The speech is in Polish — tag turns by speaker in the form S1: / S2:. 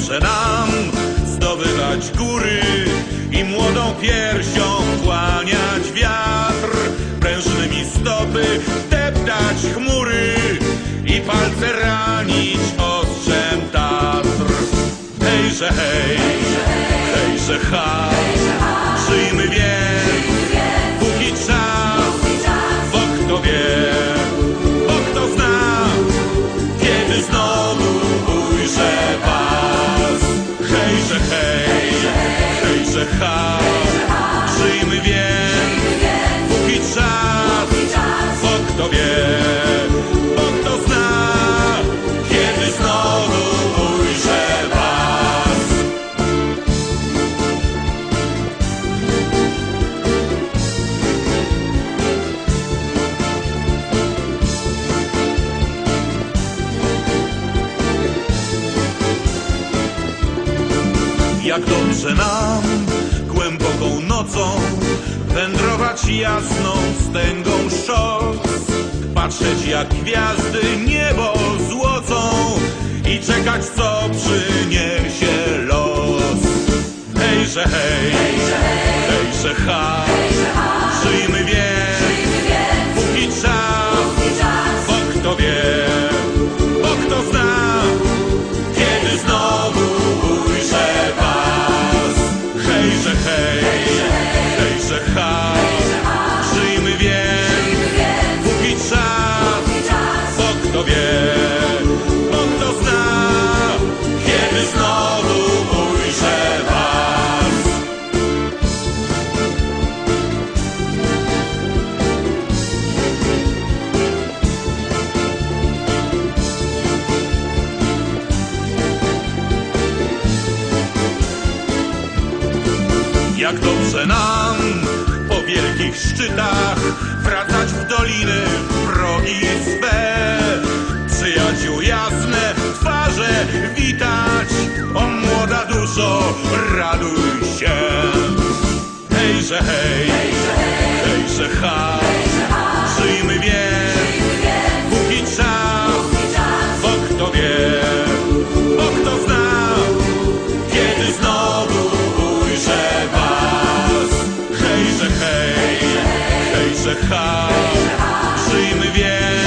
S1: może nam zdobywać góry i młodą piersią kłaniać wiatr, prężnymi stopy deptać chmury. heen. Geef ze gauw. jak dobrze nam Głęboką nocą Wędrować jasną stęgą szos. Patrzeć jak gwiazdy niebo złocą I czekać co przy jak dobrze nam po wielkich szczytach wracać w doliny progi swe. Przyjaciół jasne twarze witać, o młoda duszo, raduj się. Hejże hej! że ha, przyjmy.